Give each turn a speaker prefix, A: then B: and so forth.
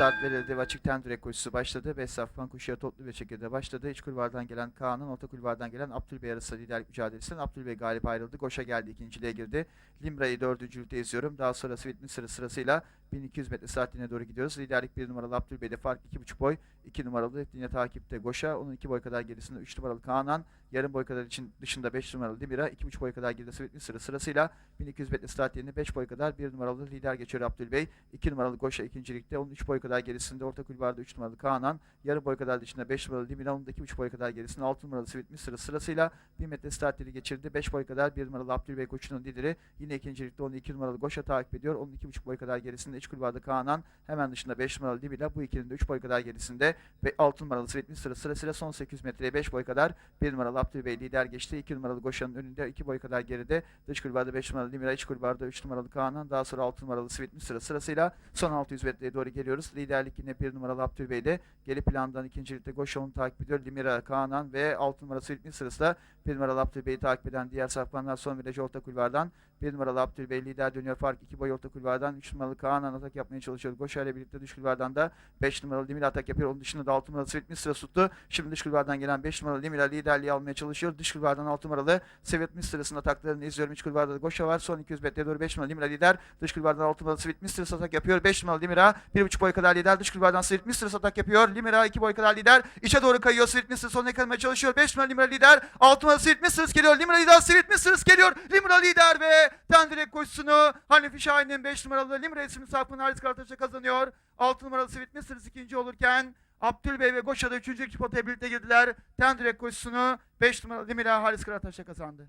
A: start verildi ve açık ten direk koşusu başladı. 5 safkan koşuya toplu bir şekilde başladı. İç kulvardan gelen Kaan'ın orta kulvardan gelen Abdülbey arası liderlik mücadelesinden Abdülbey galip ayrıldı. Goşa geldi ikinciliğe girdi. Limra'yı dördüncülükte izliyorum. Daha sonra Sweetness sıra sırasıyla 1200 metre saatliğine doğru gidiyoruz. Liderlik 1 numaralı Abdülbey'de fark 2,5 boy. 2 numaralı yine takipte Goşa. Onun 2 boy kadar gerisinde 3 numaralı Kaanan. Yarım boy kadar için dışında 5 numaralı Dimira. 2,5 boy kadar geride Sweetness sıra sırasıyla 1200 metre yerine 5 boy kadar 1 numaralı lider geçiyor Abdülbey. 2 numaralı Goşa ikincilikte. Onun 3 boy kadar gerisinde orta kulvarda 3 numaralı Kaanan. Yarım boy kadar dışında 5 numaralı Dimira. Onun da 2,5 boy kadar gerisinde 6 numaralı Sweetness sıra sırasıyla 1 metre yeri geçirdi. 5 boy kadar 1 numaralı Abdülbey koçunun lideri. Yine ikincilikte onu 2 numaralı Goşa takip ediyor. Onun 2,5 boy kadar gerisinde iç kulvarda Kaanan. Hemen dışında 5 numaralı Dimira. Bu ikinin de 3 boy kadar gerisinde ve 6 numaralı Sweetness sıra sırasıyla son 800 metreye 5 boy kadar 1 numaralı Abdülbey lider geçti. 2 numaralı Goşa'nın önünde 2 boy kadar geride. Dış kulvarda 5 numaralı Dimira, iç kulvarda 3 numaralı Kaanan. Daha sonra 6 numaralı Sweetness sıra sırasıyla son 600 metreye doğru geliyoruz. Liderlik yine 1 numaralı Abdülbey'de. Geri plandan ikincilikte Goşa onu takip ediyor. Dimira, Kaanan ve 6 numaralı Sweetness sırasında 1 numaralı Abdülbey'i takip eden diğer safkanlar son virajı orta kulvardan 1 numaralı Abdülbey lider dönüyor. Fark 2 boy orta kulvardan 3 numaralı Kaanan atak yapmaya çalışıyor. Goşa ile birlikte dış kulvardan da 5 numaralı Dimira atak yapıyor. Onun dışında da 6 numaralı Sweetness sıra tuttu. Şimdi dış kulvardan gelen 5 numaralı Dimira liderliği almaya çalışıyor. Dış kulvardan 6 numaralı Sweetness sırasında ataklarını izliyorum. İç kulvarda da Goşa var. Son 200 metreye doğru 5 numaralı Dimira lider. Dış kulvardan 6 numaralı sırası atak yapıyor. 5 numaralı Dimira 1,5 boy kadar lider. Dış kulvardan Sweetness sırası atak yapıyor. Dimira 2 boy kadar lider. İçe doğru kayıyor. Sweetness sonuna yakalamaya çalışıyor. 5 numaralı Dimira lider. 6 numaralı sırası geliyor. Dimira lider. Sırası geliyor. Dimira lider ve Tendirek koşusunu Hanifi Şahin'in 5 numaralı Limra isimli safını Haris Karataş'a kazanıyor. 6 numaralı Sweetness sırası ikinci olurken Abdülbey ve Goşa'da üçüncü ekip potaya birlikte girdiler. Tendirek koşusunu 5 numaralı Limra Haris Karataş'a kazandı.